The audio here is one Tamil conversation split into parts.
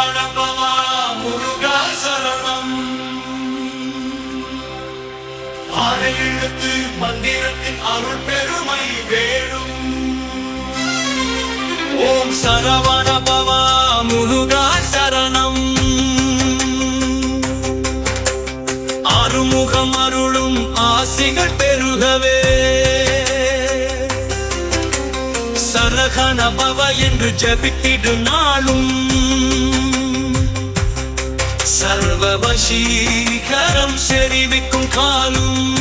சரவண முருகா சரணம். ஆனை எழுத்து மந்திரத்தின் அருள் பெருமை வேணும். ஓம் சரவண பவா முருகா சரணம். அருமுகம் அருளும் ஆசிகள் சரகண பவ என்று ஜபித்திடு நாளும். சர்வ வசீகரம் செறிவிக்கும் காலும்.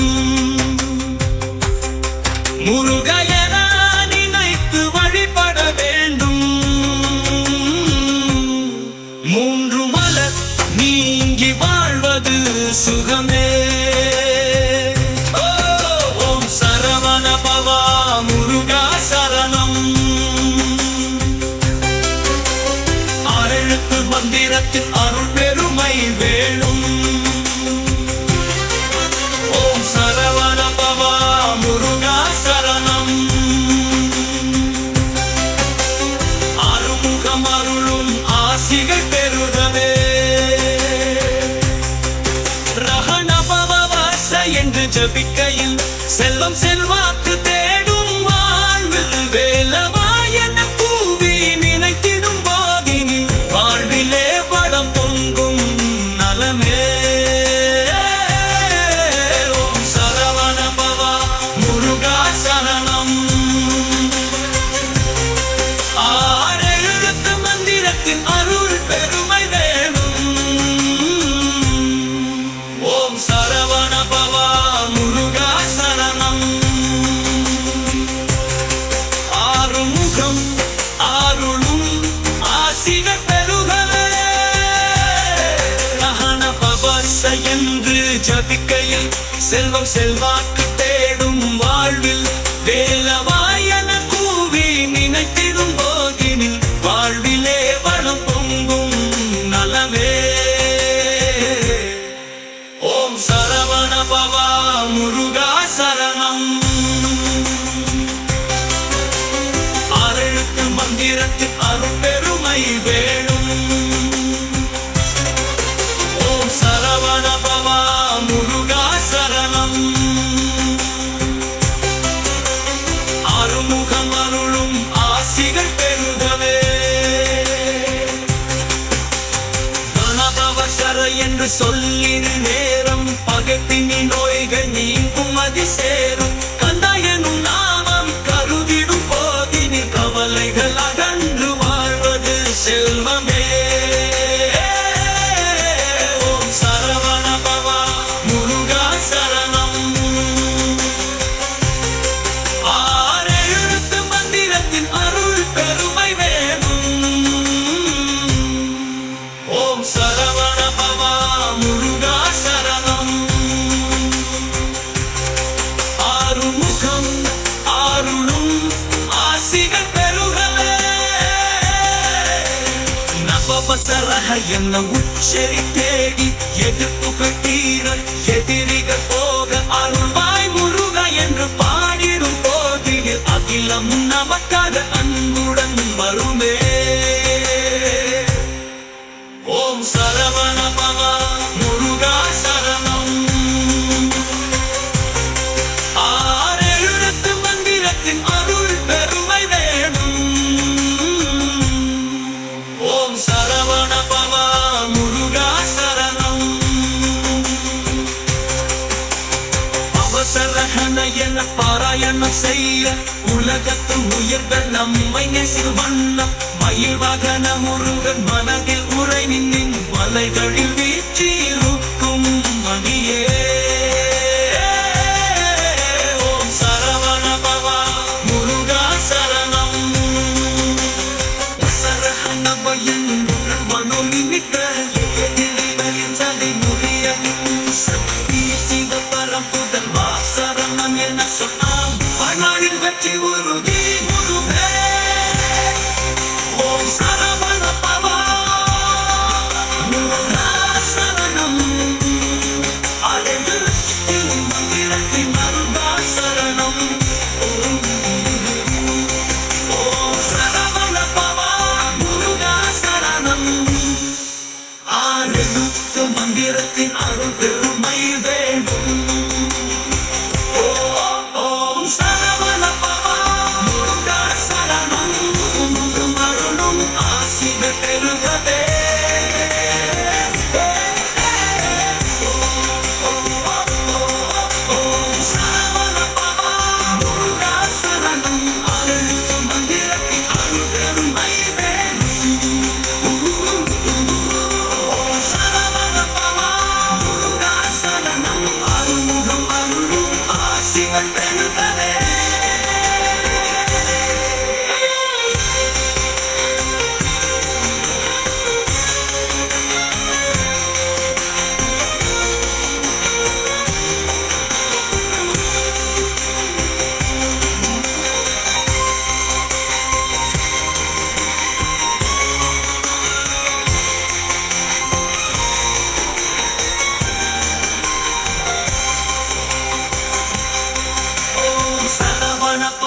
முருகையன நினைத்து வழிபட வேண்டும். மூன்று மலர் நீங்கி வாழ்வது சுகமே. மந்திரத்தின் அருள் பெருமை வேணும். ஓம் சரவண பவா முருகா சரணம். அருமுகம் அருளும் ஆசிகள் பெருதவே ரகண பவவாச என்று ஜபிக்கையில் செல்வம் செல்வாக்கு ஆறுமுகம் ஆருளும் ஆசிக பெருகவே ரஹண பபாச என்று ஜபிக்கையில் செல்வம் செல்வாக்கு தேடும் வாழ்வில் வேலவ சொல்லின் நேரம் பகத்தினி நோய்கள் நீங்கும் அதி சேரும் நபவசரக என்ன உச்சரி தேடி எதிர்ப்பு தீர எதிரிக போக அருள்வாய் முருக என்று பாடிடும் போதில் அகிலம் நமக்காக அன்புடன் வருமே. அவசரகன என பாராயணம் செய்ய உலகத்து உயிர்கள் நம்மை நெசில் வண்ணம். மயில் வாகன முருகன் மனதில் உரை நின்னின் மலைகளில் வீச்சி Happy little ஆசிகள் பெருகவே ஓம்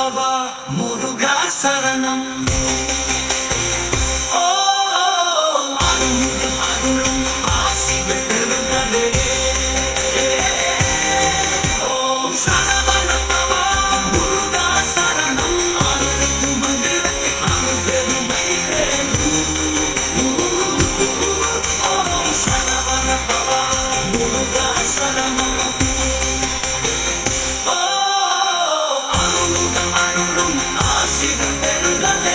बाबा मुरुगा शरणम् love